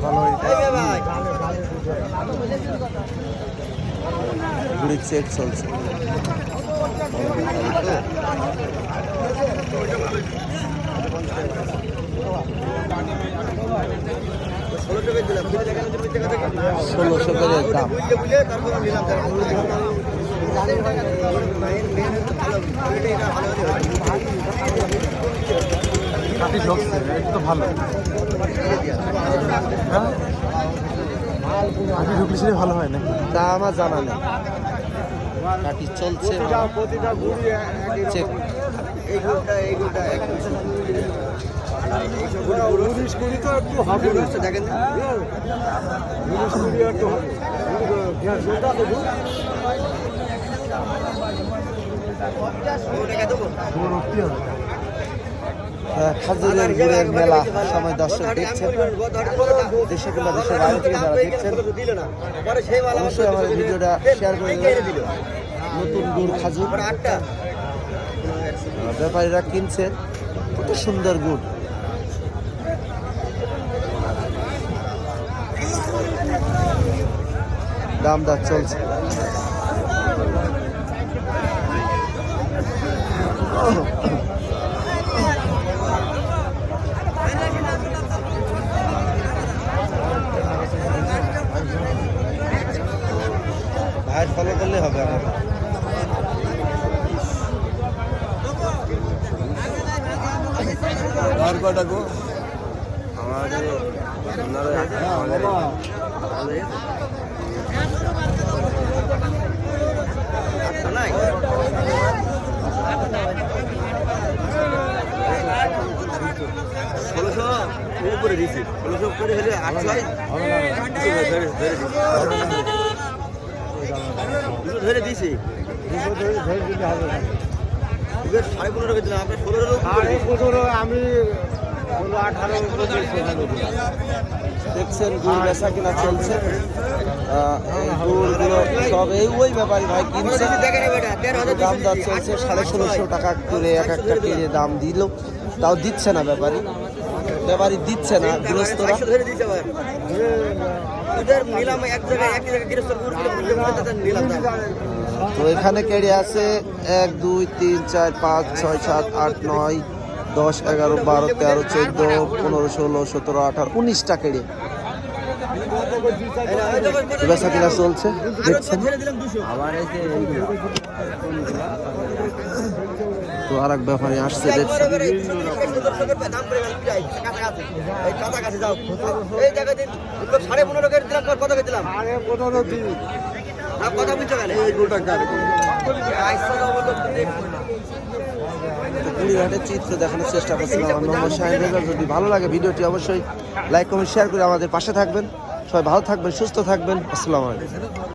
ভাই ভালো ঘুড়ির চেক চলছে। ষোলোশো করে দাম। কাটি ঢুকছে এটা তো ভালো। হ্যাঁ? কাটি ঢুকলে সেটা ভালো হয় না তা আমার জানা নেই। কাটি চলছে। চেক। দেখেন হবে। খাজুরের গুড়ের মেলা সময় দর্শক দেখছেন। দেশে কিংবা দেশের বাইরে থেকে যারা দেখছেন, অবশ্যই আমার ভিডিওটা শেয়ার করে নতুন গুড় খাজুর। ব্যাপারীরা কিনছে কত সুন্দর গুড়। দাম দর চলছে। ভাইয়ের ফলো করলে হবে আমার। আর কটা গো? ষোলোশো উপরে দিছি। ষোলোশো উপরে হলে আটশো ধরে না। এবার সাড়ে পনেরো আমি ষোলো আঠারো। দেখছেন গুড় বেচা কিনা চলছে। গুড়গুলো সব এই ওই ব্যাপারী ভাই কিনছে। দাম দর চলছে সাড়ে ষোলোশো টাকা করে এক একটা কেজি দাম দিল। তাও দিচ্ছে না ব্যাপারী ব্যাপারী দিচ্ছে না গৃহস্থরা। তো এখানে কেড়ে আছে এক দুই তিন চার পাঁচ ছয় সাত আট নয় দশ এগারো বারো তেরো চোদ্দ পনেরো ষোলো সতেরো আঠারো উনিশটা কেড়ে। কিনা চলছে দেখছেন। আবার তো আর এক ব্যাপারে আসছে সাড়ে পনেরো কত কথা বুঝতে পারে কুড়িঘাটের চিত্র দেখানোর চেষ্টা করছিলাম মোহাম্মদ যদি ভালো লাগে ভিডিওটি অবশ্যই লাইক কমেন্ট শেয়ার করে আমাদের পাশে থাকবেন। সবাই ভালো থাকবেন সুস্থ থাকবেন। আসসালামু আলাইকুম।